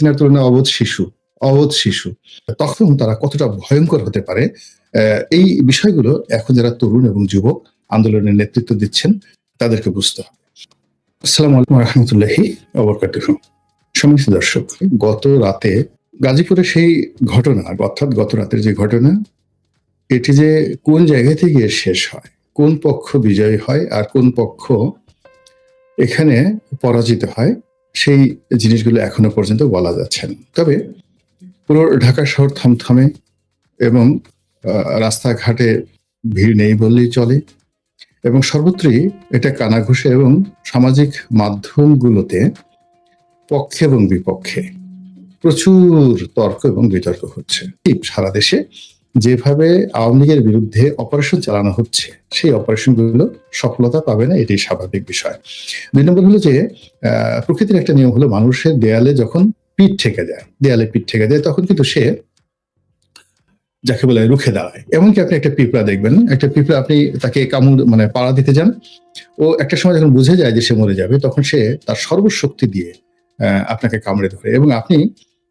হাসিনার তুলনায় অবোধ শিশু অবোধ শিশু। তখন তারা কতটা ভয়ঙ্কর হতে পারে এই বিষয়গুলো এখন যারা তরুণ এবং যুবক আন্দোলনের নেতৃত্ব দিচ্ছেন, তাদেরকে বুঝতে হবে। আলাইকুম রহমতুল্লাহি দর্শক, গত রাতে গাজীপুরে সেই ঘটনা, অর্থাৎ গত রাতের যে ঘটনা, এটি যে কোন জায়গা থেকে শেষ হয়, কোন পক্ষ বিজয়ী হয়, আর কোন পক্ষ এখানে পরাজিত হয় সেই জিনিসগুলো এখনও পর্যন্ত বলা যাচ্ছে না। তবে পুরো ঢাকা শহর থমথমে এবং রাস্তাঘাটে ভিড় নেই বললেই চলে। এবং সর্বত্রই এটা কানাঘুষে এবং সামাজিক মাধ্যমগুলোতে পক্ষে এবং বিপক্ষে প্রচুর তর্ক এবং বিতর্ক হচ্ছে। সারা দেশে যেভাবে আওয়ামী লীগের বিরুদ্ধে অপারেশন চালানো হচ্ছে, সেই অপারেশনগুলো সফলতা পাবে না এটি স্বাভাবিক বিষয়। দুই নম্বর হলো যে প্রকৃতির একটা নিয়ম হলো মানুষের দেয়ালে যখন পিঠ ঠেকে যায়, দেয়ালে পিঠ ঠেকে যায়, তখন কিন্তু সে যাকে বলে রুখে দাঁড়ায়। এমনকি আপনি একটা পিঁপড়া দেখবেন, একটা পিঁপড়া আপনি তাকে কামড় মানে পাড়া দিতে যান, ও একটা সময় যখন বুঝে যায় যে সে মরে যাবে, তখন সে তার সর্বশক্তি দিয়ে আপনাকে কামড়ে ধরে। এবং আপনি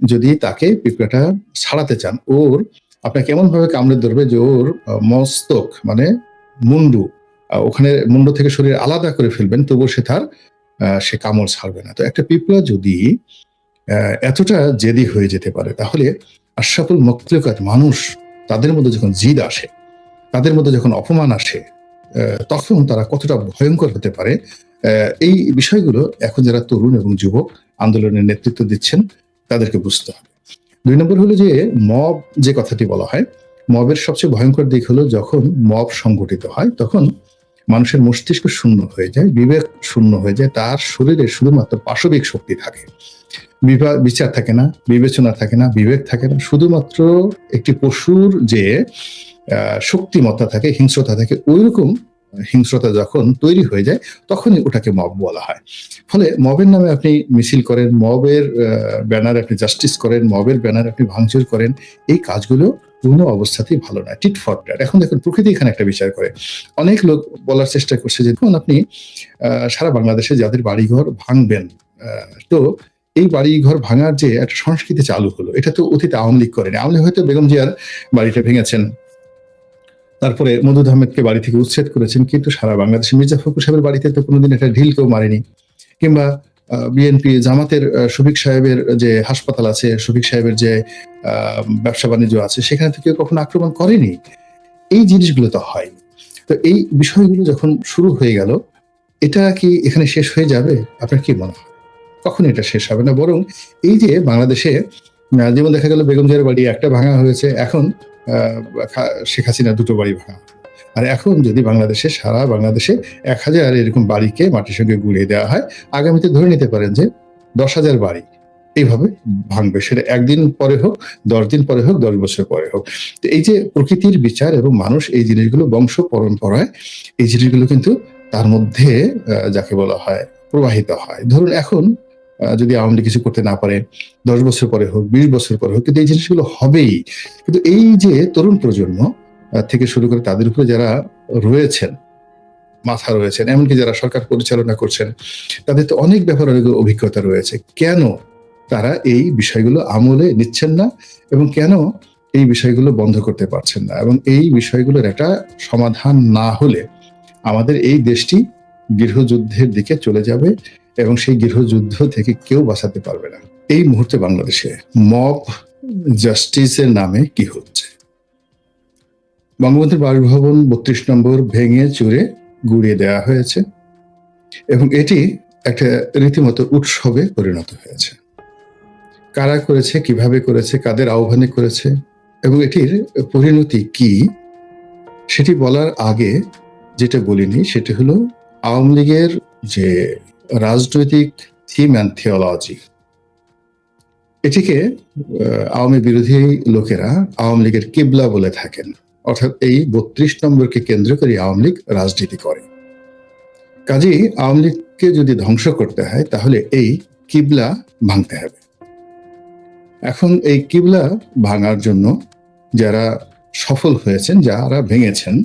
যদি তাকে পিঁপড়াটা ছাড়াতে চান, ওর আপনাকে এমন ভাবে কামড়ে ধরবে যে ওর মস্তক মানে মুন্ডু ওখানে মুন্ডু থেকে শরীর আলাদা করে ফেলবেন, তবুও সে তার সে কামড় ছাড়বে না। তো একটা পিঁপড়া যদি এতটা জেদি হয়ে যেতে পারে, তাহলে আশরাফুল মকলুকাত মানুষ তাদের মধ্যে যখন জিদ আসে, তাদের মধ্যে যখন অপমান আসে তখন তারা কতটা ভয়ঙ্কর হতে পারে এই বিষয়গুলো এখন যারা তরুণ এবং যুবক আন্দোলনের নেতৃত্ব দিচ্ছেন, তাদেরকে বুঝতে হবে। দুই নম্বর হলো যে মব যে কথাটি বলা হয়, মবের সবচেয়ে ভয়ঙ্কর দিক হলো যখন মব সংগঠিত হয়, তখন মানুষের মস্তিষ্ক শূন্য হয়ে যায়, বিবেক শূন্য হয়ে যায়, তার শরীরে শুধুমাত্র পাশবিক শক্তি থাকে। বিচার থাকে না, বিবেচনা থাকে না, বিবেক থাকে না, শুধুমাত্র একটি পশুর যে শক্তিমত্তা থাকে, হিংস্রতা থাকে, ওইরকম হিংস্রতা যখন তৈরি হয়ে যায়, তখনই ওটাকে মব বলা হয়। ফলে মবের নামে আপনি মিছিল করেন মবের ব্যানার আপনি জাস্টিস করেন মবের ব্যানার আপনি ভাঙচুর করেন, এই কাজগুলো কোনো অবস্থাতেই ভালো না টিট ফর ট্যাট এখন দেখুন, প্রকৃতি এখানে একটা বিচার করে। অনেক লোক বলার চেষ্টা করছে যে, দেখুন আপনি সারা বাংলাদেশে যাদের বাড়িঘর ভাঙবেন তো এই বাড়ি ঘর ভাঙার যে একটা সংস্কৃতি চালু হলো, এটা তো অতীতে আওয়ামী লীগ করেনি। আওয়ামী হয়তো বেগম জিয়ার বাড়িটা ভেঙেছেন তারপরে মধুদ আহমেদকে বাড়ি থেকে উচ্ছেদ করেছেন, কিন্তু সারা বাংলাদেশে মির্জা ফখরুল সাহেবের বাড়িতে তো কোনোদিন একটা ঢিল কেউ মারেনি। কিংবা বিএনপি জামাতের শফিক সাহেবের যে হাসপাতাল আছে, শফিক সাহেবের যে ব্যবসা বাণিজ্য আছে, সেখানে কেউ কখনো আক্রমণ করেনি। এই জিনিসগুলো তো হয়। তো এই বিষয়গুলো যখন শুরু হয়ে গেল, এটা কি এখানে শেষ হয়ে যাবে? আপনার কি মনে হয়? কখন এটা শেষ হবে না। বরং এই যে বাংলাদেশে যেমন দেখা গেল বেগম বাড়ি একটা ভাঙা হয়েছে, এখন শেখ হাসিনা দুটো বাড়ি ভাঙা। আর এখন যদি বাংলাদেশে, সারা বাংলাদেশে এক হাজার এরকম বাড়িকে মাটির সঙ্গে গুলিয়ে দেওয়া হয়, আগামীতে ধরে নিতে পারেন যে দশ হাজার বাড়ি এইভাবে ভাঙবে। সেটা একদিন পরে হোক, দশ দিন পরে হোক, দশ বছর পরে হোক। তো এই যে প্রকৃতির বিচার এবং মানুষ এই জিনিসগুলো বংশ পরম্পরায়, এই জিনিসগুলো কিন্তু তার মধ্যে যাকে বলা হয়, প্রবাহিত হয়। ধরুন এখন যদি আওয়ামী লীগ কিছু করতে না পারে, দশ বছর পরে হোক, বিশ বছর পরে হোক, কিন্তু এই জিনিসগুলো হবেই। কিন্তু এই যে তরুণ প্রজন্ম থেকে শুরু করে তাদের উপরে যারা রয়েছেন, মাথা রয়েছেন, এমনকি যারা সরকার পরিচালনা করছেন, তাদের তো অনেক ব্যাপারে, অনেক অভিজ্ঞতা রয়েছে। কেন তারা এই বিষয়গুলো আমলে নিচ্ছেন না এবং কেন এই বিষয়গুলো বন্ধ করতে পারছেন না? এবং এই বিষয়গুলোর একটা সমাধান না হলে আমাদের এই দেশটি গৃহযুদ্ধের দিকে চলে যাবে এবং সেই গৃহযুদ্ধ থেকে কেউ বাঁচাতে পারবে না। এই মুহূর্তে বাংলাদেশে মব জাস্টিসের নামে কি হচ্ছে? বঙ্গবন্ধুর বাসভবন বত্রিশ নম্বর ভেঙে চুরে গুড়িয়ে দেওয়া হয়েছে এবং এটি একটা রীতিমতো উৎসবে পরিণত হয়েছে। কারা করেছে, কীভাবে করেছে, কাদের আহ্বানে করেছে এবং এটির পরিণতি কি, সেটি বলার আগে যেটা বলিনি সেটা হলো আওয়ামী লীগের যে রাজনৈতিক থিম অ্যান্ড থিওলজি এটিকে আওয়ামী বিরোধী লোকেরা আওয়ামী লীগের কিবলা বলে থাকেন। অর্থাৎ এই বত্রিশ নম্বরকে কেন্দ্র করে আওয়ামী লীগ রাজনীতি করে। কাজেই আওয়ামী লীগকে যদি ধ্বংস করতে হয়, তাহলে এই কিবলা ভাঙতে হবে। এখন এই কিবলা ভাঙার জন্য যারা সফল হয়েছেন, যারা ভেঙেছেন,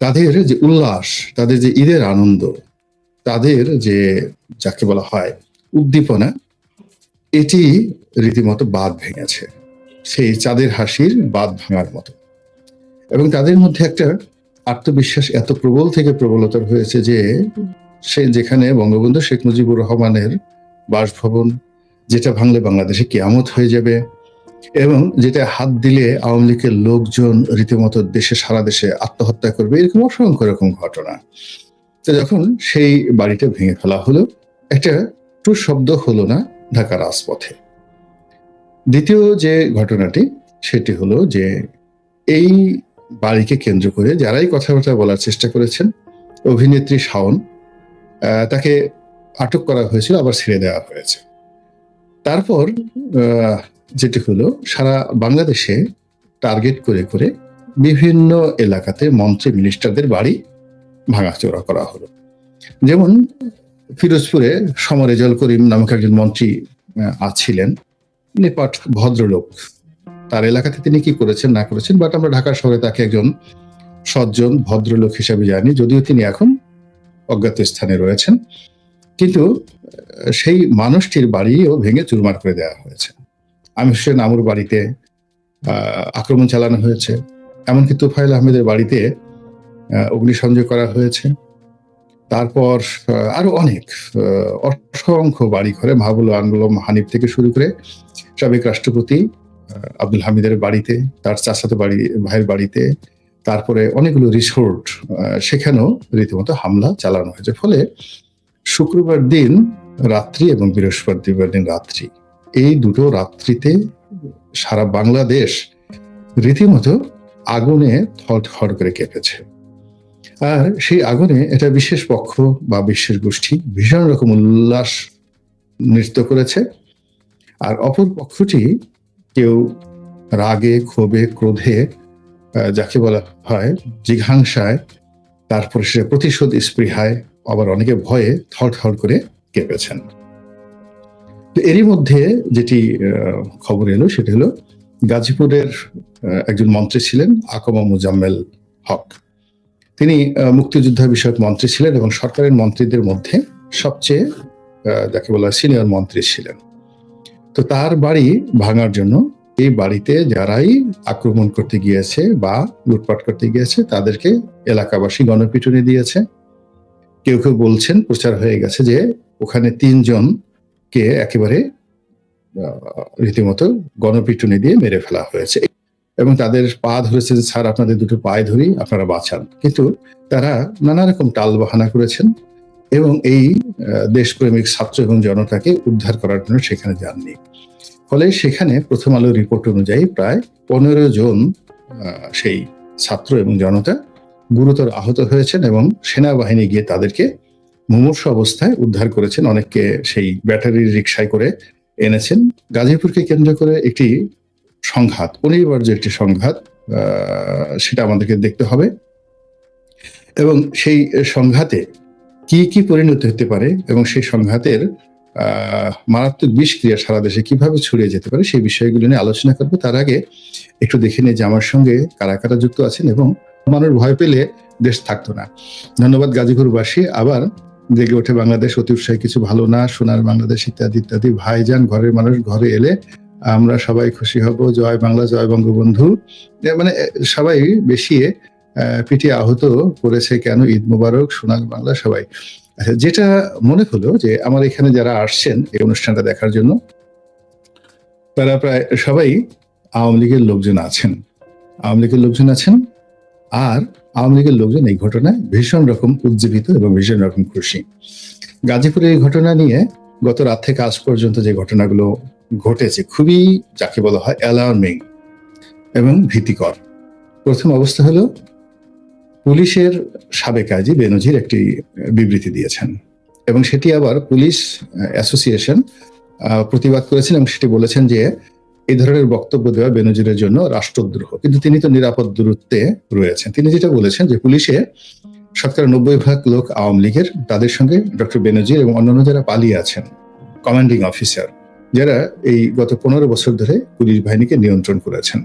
তাদের যে উল্লাস, তাদের যে ঈদের আনন্দ তাদের যে যাকে বলা হয় উদ্দীপনা, এটি রীতিমতো বাদ ভেঙেছে। সেই চাঁদের হাসির বাদ ভাঙার মতো। এবং তাদের মধ্যে একটা আত্মবিশ্বাস এত প্রবল থেকে প্রবলতর হয়েছে যে, সে যেখানে বঙ্গবন্ধু শেখ মুজিবুর রহমানের বাসভবন, যেটা ভাঙলে বাংলাদেশে কেয়ামত হয়ে যাবে এবং যেটা হাত দিলে আওয়ামী লীগের লোকজন রীতিমতো দেশে সারা দেশে আত্মহত্যা করবে, এরকম অসংখ্য এরকম ঘটনা। তো যখন সেই বাড়িটা ভেঙে ফেলা হলো। একটা টু শব্দ হলো না ঢাকা রাজপথে। দ্বিতীয় যে ঘটনাটি, সেটি হলো যে এই বাড়িকে কেন্দ্র করে যারাই কথাবার্তা বলার চেষ্টা করেছেন, অভিনেত্রী শাওন তাকে আটক করা হয়েছিল, আবার ছেড়ে দেওয়া হয়েছে। তারপর যেটি হলো, সারা বাংলাদেশে টার্গেট করে করে বিভিন্ন এলাকাতে মন্ত্রী মিনিস্টারদের বাড়ি ভাঙাচোরা করা হলো। যেমন ফিরোজপুরে সমরেজল করিম নামক একজন মন্ত্রী আছিলেন। নেপাট ভদ্রলোক। তার এলাকাতে তিনি কি করেছেন না করেছেন, বাট আমরা ঢাকা শহরে তাকে একজন সজ্জন, ভদ্রলোক হিসাবে জানি। যদিও তিনি এখন অজ্ঞাত স্থানে রয়েছেন। কিন্তু সেই মানুষটির বাড়িও ভেঙে চুরমার করে দেওয়া হয়েছে। আমি হোসেন আমুর বাড়িতে আক্রমণ চালানো হয়েছে। এমনকি তুফাইল আহমেদের বাড়িতে অগ্নিসংযোগ করা হয়েছে। তারপর আরও অনেক অসংখ্য বাড়ি ঘরে মাহবুল আনগুলম হানিফ থেকে শুরু করে সাবেক রাষ্ট্রপতি আব্দুল হামিদের বাড়িতে, তার চাচাতো বাড়ি, ভাইয়ের বাড়িতে, তারপরে অনেকগুলো রিসোর্ট সেখানেও রীতিমতো হামলা চালানো হয়েছে। ফলে শুক্রবার দিন রাত্রি এবং বৃহস্পতিবার দিন রাত্রি, এই দুটো রাত্রিতে সারা বাংলাদেশ রীতিমতো আগুনে থর করে কেঁপেছে। আর সেই আগুনে এটা বিশেষ পক্ষ বা বিশ্বের গোষ্ঠী ভীষণ রকম উল্লাস নৃত্য করেছে। আর অপর পক্ষটি কেউ রাগে, ক্ষোভে, ক্রোধে যাকে বলা হয় জিঘাংসায় তারপরে সে প্রতিশোধ স্পৃহায়, আবার অনেকে ভয়ে থর থর করে কেঁপেছেন। তো এরই মধ্যে যেটি খবর এলো সেটি হলো গাজীপুরের একজন মন্ত্রী ছিলেন আকমা মুজাম্মেল হক। তিনি মুক্তিযোদ্ধা বিষয়ক মন্ত্রী ছিলেন এবং সরকারের মন্ত্রীদের মধ্যে সবচেয়ে যাকে বলা সিনিয়র মন্ত্রী ছিলেন। তো তার বাড়ি ভাঙার জন্য এই বাড়িতে যারাই আক্রমণ করতে গিয়েছে বা লুটপাট করতে গিয়েছে, তাদেরকে এলাকাবাসী গণপিটুনি দিয়েছে। কেউ কেউ বলছেন, প্রচার হয়ে গেছে যে ওখানে তিনজন কে একেবারে রীতিমতো গণপিটুনি দিয়ে মেরে ফেলা হয়েছে। এবং তাদের পা ধরেছে যে স্যার, আপনাদের দুটো পায়ে ধরি আপনারা বাঁচান। কিন্তু তারা নানা রকম টাল বাহানা করেছেন এবং এই দেশপ্রেমিক ছাত্র এবং জনতাকে উদ্ধার করার জন্য সেখানে যাননি। ফলে সেখানে প্রথম আলো রিপোর্ট অনুযায়ী প্রায় পনেরো জন সেই ছাত্র এবং জনতা গুরুতর আহত হয়েছেন এবং সেনাবাহিনী গিয়ে তাদেরকে মুমূর্ষ অবস্থায় উদ্ধার করেছেন। অনেককে সেই ব্যাটারির রিক্সায় করে এনেছেন। গাজীপুরকে কেন্দ্র করে একটি সংঘাত, অনিবার্য একটি সংঘাত সেটা আমাদেরকে দেখতে হবে। এবং সেই সংঘাতে কি কি পরিণত হতে পারে এবং সেই সংঘাতের মারাত্মক বিষক্রিয়া সারা দেশে কীভাবে ছড়িয়ে যেতে পারে সেই বিষয়গুলো নিয়ে আলোচনা করব। তার আগে একটু দেখে নিই যে আমার সঙ্গে কারা কারা যুক্ত আছেন এবং মানুষ ভয় পেলে দেশ থাকতো না। ধন্যবাদ গাজীপুরবাসী। আবার জেগে ওঠে বাংলাদেশ, অতি উৎসাহী, কিছু ভালো না, সোনার বাংলাদেশ ইত্যাদি ইত্যাদি। ভাইজান, ঘরের মানুষ, ঘরে এলে আমরা সবাই খুশি হব, জয় বাংলা, জয় বঙ্গবন্ধু। মানে সবাই বেশি পিঠে আহত করেছে কেন? ঈদ মুবারক, সোনাল বাংলা, সবাই। আচ্ছা যেটা মনে হলো যে, আমার এখানে যারা আসছেন এই অনুষ্ঠানটা দেখার জন্য, তারা প্রায় সবাই আওয়ামী লীগের লোকজন আছেন। আওয়ামী লীগের লোকজন আছেন, আর আওয়ামী লীগের লোকজন এই ঘটনায় ভীষণ রকম উজ্জীবিত এবং ভীষণ রকম খুশি। গাজীপুরের এই ঘটনা নিয়ে গত রাত থেকে আজ পর্যন্ত যে ঘটনাগুলো ঘটেছে, খুবই যাকে বলা হয় অ্যালার্মিং এবং ভীতিকর। প্রথম অবস্থা হলো, পুলিশের সাবেক আইজি বেনজির একটি বিবৃতি দিয়েছেন এবং সেটি আবার পুলিশ অ্যাসোসিয়েশন প্রতিবাদ করেছেন এবং সেটি বলেছেন যে, এই ধরনের বক্তব্য দেওয়া বেনজিরের জন্য রাষ্ট্রদ্রোহ। কিন্তু তিনি তো নিরাপদ দূরত্বে রয়েছেন। তিনি যেটা বলেছেন যে, পুলিশে শতকরা নব্বই ভাগ লোক আওয়ামী লীগের, তাদের সঙ্গে ডক্টর বেনজির এবং অন্যান্য যারা পালিয়ে আছেন কমান্ডিং অফিসার যারা এই গত পনেরো বছর ধরে পুলিশ বাহিনীকে নিয়ন্ত্রণ করেছেন।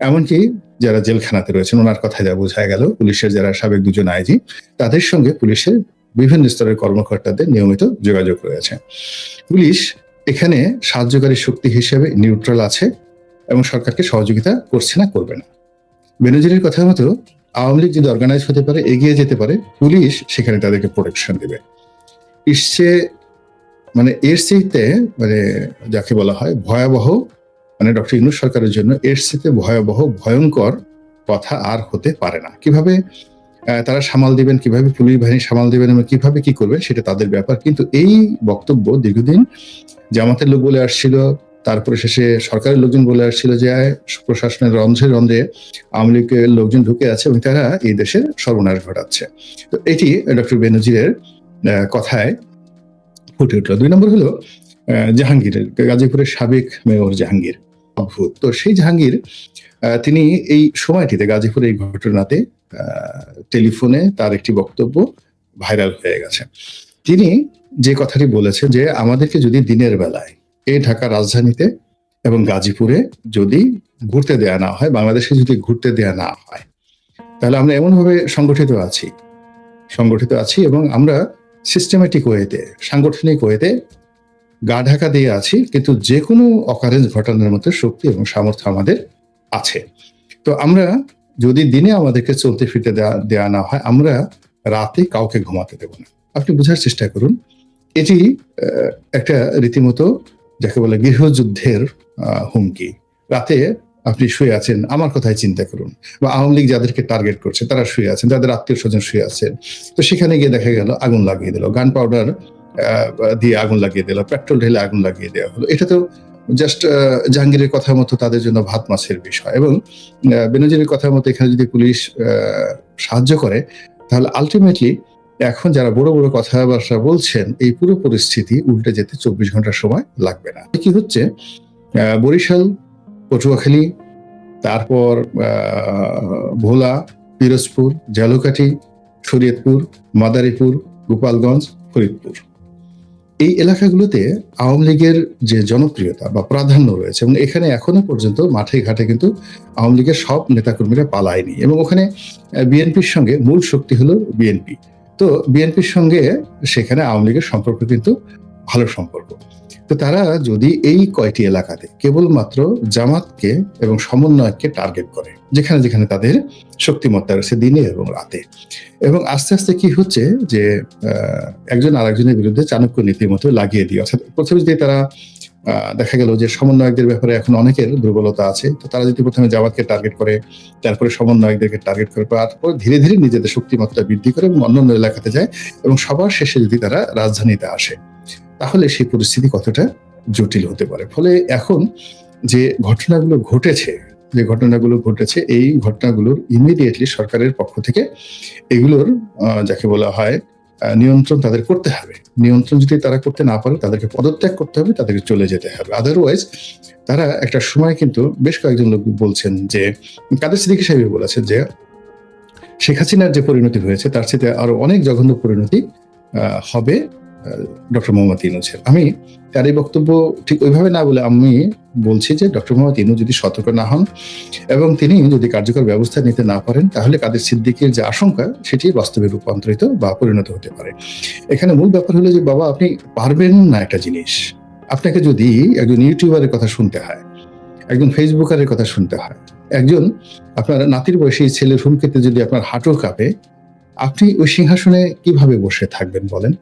এমনকি যারা জেলখানাতে রয়েছেন, ওনার কথা যা বোঝা গেল, পুলিশের যারা সাবেক দুজন আইজি, তাদের সঙ্গে পুলিশের বিভিন্ন স্তরের কর্মকর্তাদের নিয়মিত যোগাযোগ রয়েছে। পুলিশ এখানে সাহায্যকারী শক্তি হিসেবে নিউট্রাল আছে এবং সরকারকে সহযোগিতা করছে না, করবে না। বেনজিরের কথা মতো আওয়ামী লীগ যদি অর্গানাইজ হতে পারে, এগিয়ে যেতে পারে, পুলিশ সেখানে তাদেরকে প্রোটেকশন দেবে। ইসছে মানে এর চাইতে মানে যাকে বলা হয় ভয়াবহ মানে ডক্টর ইউনুস সরকারের জন্য এর চাইতে ভয়াবহ, ভয়ঙ্কর কথা আর হতে পারে না। কীভাবে তারা সামাল দিবেন, কীভাবে পুলিশ বাহিনী সামাল দিবেন, এবং কীভাবে কি করবেন, সেটা তাদের ব্যাপার। কিন্তু এই বক্তব্য দীর্ঘদিন জামাতের লোক বলে আসছিল, তারপরে শেষে সরকারের লোকজন বলে আসছিল যে প্রশাসনের রন্ধ্রে রন্ধ্রে আওয়ামী লীগের লোকজন ঢুকে আছে, এবং তারা এই দেশের সর্বনাশ ঘটাচ্ছে। তো এটি ডক্টর বেনজিরের কথায় ফুটে উঠল। দুই নম্বর হলো জাহাঙ্গীরের গাজীপুরের সাবেক মেয়র জাহাঙ্গীর। অদ্ভুত। তো সেই জাহাঙ্গীর তিনি এই সময়টিতে গাজীপুরের এই ঘটনাতে টেলিফোনে তার একটি বক্তব্য ভাইরাল হয়ে গেছে। তিনি যে কথাটি বলেছেন যে, আমাদেরকে যদি দিনের বেলায় এই ঢাকা রাজধানীতে এবং গাজীপুরে যদি ঘুরতে দেয়া না হয়, বাংলাদেশে যদি ঘুরতে দেয়া না হয়, তাহলে আমরা এমনভাবে সংগঠিত আছি সংগঠিত আছি এবং আমরা সিস্টেমেটিক ওয়েতে সাংগঠনিক ওয়েতে গা ঢাকা দিয়ে আছি, কিন্তু যে কোনো অকারেন্স ঘটানোর মতো শক্তি এবং সামর্থ্য আমাদের আছে। তো আমরা যদি দিনে আমাদেরকে চলতে ফিরতে দেওয়া দেওয়া না হয়, আমরা রাতে কাউকে ঘুমাতে দেব না। আপনি বোঝার চেষ্টা করুন। এটি একটা রীতিমতো যাকে বলে গৃহযুদ্ধের হুমকি। রাতে আপনি শুয়ে আছেন, আমার কথাই চিন্তা করুন। বা আওয়ামী লীগ যাদেরকে টার্গেট করছে, তারা শুয়ে আছেন তাদের আত্মীয় স্বজন শুয়ে আছেন। তো সেখানে গিয়ে দেখা গেল, আগুন লাগিয়ে দিল। গান পাউডার দিয়ে আগুন লাগিয়ে দিল পেট্রোল ঢেলে আগুন লাগিয়ে দেওয়া হলো। এটা তো জাস্ট জাহাঙ্গীরের কথা মতো তাদের জন্য ভাত মাছের বিষয়। এবং বেনজিরের কথা মতো এখানে যদি পুলিশ সাহায্য করে, তাহলে আলটিমেটলি এখন যারা বড় বড় কথাবার্তা বলছেন, এই পুরো পরিস্থিতি উল্টে যেতে চব্বিশ ঘণ্টার সময় লাগবে না। কি হচ্ছে? বরিশাল পটুয়াখালী, তারপর ভোলা, পিরোজপুর ঝালুকাঠি শরীয়তপুর, মাদারীপুর, গোপালগঞ্জ, ফরিদপুর। এই এলাকাগুলোতে আওয়ামী লীগের যে জনপ্রিয়তা বা প্রাধান্য রয়েছে এবং এখানে এখনও পর্যন্ত মাঠে ঘাটে কিন্তু আওয়ামী লীগের সব নেতাকর্মীরা পালায়নি এবং ওখানে বিএনপির সঙ্গে মূল শক্তি হলো বিএনপি। তো বিএনপির সঙ্গে সেখানে আওয়ামী লীগের সম্পর্ক কিন্তু ভালো সম্পর্ক। তো তারা যদি এই কয়টি এলাকাতে কেবলমাত্র জামাতকে এবং সমন্বয়কে টার্গেট করে, যেখানে যেখানে তাদের শক্তিমত্তা রয়েছে দিনে এবং রাতে। এবং আস্তে আস্তে কি হচ্ছে যে একজন আরেকজনের বিরুদ্ধে চাণক্য নীতির মতো লাগিয়ে দিয়ে, অর্থাৎ প্রথমে যদি তারা দেখা গেল যে সমন্বয়কদের ব্যাপারে এখন অনেকের দুর্বলতা আছে, তো তারা যদি প্রথমে জামাতকে টার্গেট করে, তারপরে সমন্বয়কদেরকে টার্গেট করে, তারপর ধীরে ধীরে নিজেদের শক্তিমত্তা বৃদ্ধি করে এবং অন্যান্য এলাকাতে যায় এবং সবার শেষে যদি তারা রাজধানীতে আসে। তাহলে সেই পরিস্থিতি কতটা জটিল হতে পারে? ফলে এখন যে ঘটনাগুলো ঘটেছে, যে ঘটনাগুলো ঘটেছে, এই ঘটনাগুলোর ইমিডিয়েটলি সরকারের পক্ষ থেকে এগুলোর যাকে বলা হয় নিয়ন্ত্রণ তাদের করতে হবে। নিয়ন্ত্রণ যদি তারা করতে না পারে, তাদেরকে পদত্যাগ করতে হবে, তাদেরকে চলে যেতে হবে। আদারওয়াইজ তারা একটা সময় কিন্তু বেশ কয়েকজন লোক বলছেন যে, কাদের সিদ্দিকী সাহেব বলেছেন যে, শেখ হাসিনার যে পরিণতি হয়েছে, তার সাথে আরও অনেক জঘন্য পরিণতি হবে। ডক্টর মোহাম্মদ ইনুসের আমি তার এই বক্তব্য ঠিক ওইভাবে না বলে আমি বলছি যে ডক্টর মোহাম্মদ ইনু যদি সতর্ক না হন এবং তিনি যদি কার্যকর ব্যবস্থা নিতে না পারেন, তাহলে কাদের সিদ্দিকের যে আশঙ্কা, সেটি বাস্তবে রূপান্তরিত বা পরিণত হতে পারে। এখানে মূল ব্যাপার হলো যে, বাবা, আপনি পারবেন না একটা জিনিস। আপনাকে যদি একজন ইউটিউবারের কথা শুনতে হয়, একজন ফেসবুকারের কথা শুনতে হয়, একজন আপনার নাতির বয়সী ছেলের হুমকিতে যদি আপনার হাঁটু কাঁপে, আপনি ওই সিংহাসনে কীভাবে বসে থাকবেন বলেন?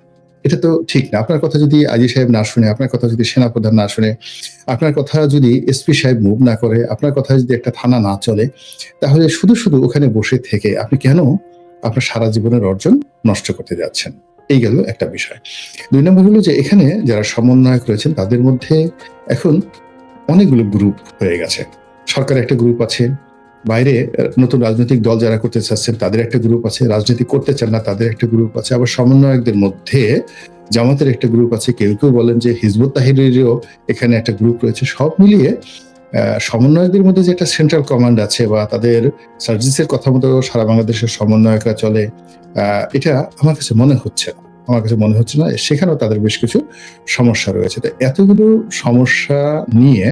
এটা তো ঠিক না। আপনার কথা যদি আজি সাহেব না শুনে, আপনার কথা যদি সেনাপ্রধান না শুনে, আপনার কথা যদি এসপি সাহেব মুভ না করে, আপনার কথা যদি একটা থানা না চলে, তাহলে শুধু শুধু ওখানে বসে থেকে আপনি কেন আপনার সারা জীবনের অর্জন নষ্ট করতে যাচ্ছেন? এই গেল একটা বিষয়। দুই নম্বর হলো যে এখানে যারা সমন্বয়ক রয়েছেন, তাদের মধ্যে এখন অনেকগুলো গ্রুপ হয়ে গেছে। সরকার একটা গ্রুপ আছে বাইরে নতুন রাজনৈতিক দল যারা করতে চাচ্ছেন, তাদের একটা গ্রুপ আছে। রাজনীতি করতে চান না, তাদের একটা গ্রুপ আছে। আবার সমন্বয়কদের মধ্যে জামাতের একটা গ্রুপ আছে। কেউ কেউ বলেন যে হিজবুত তাহিরেরও এখানে একটা গ্রুপ রয়েছে। সব মিলিয়ে সমন্বয়কদের মধ্যে যে একটা সেন্ট্রাল কমান্ড আছে বা তাদের সার্ভিসের কথা মতো সারা বাংলাদেশের সমন্বয়করা চলে এটা আমার কাছে মনে হচ্ছে না। আমার কাছে মনে হচ্ছে না। সেখানেও তাদের বেশ কিছু সমস্যা রয়েছে। তো এতগুলো সমস্যা নিয়ে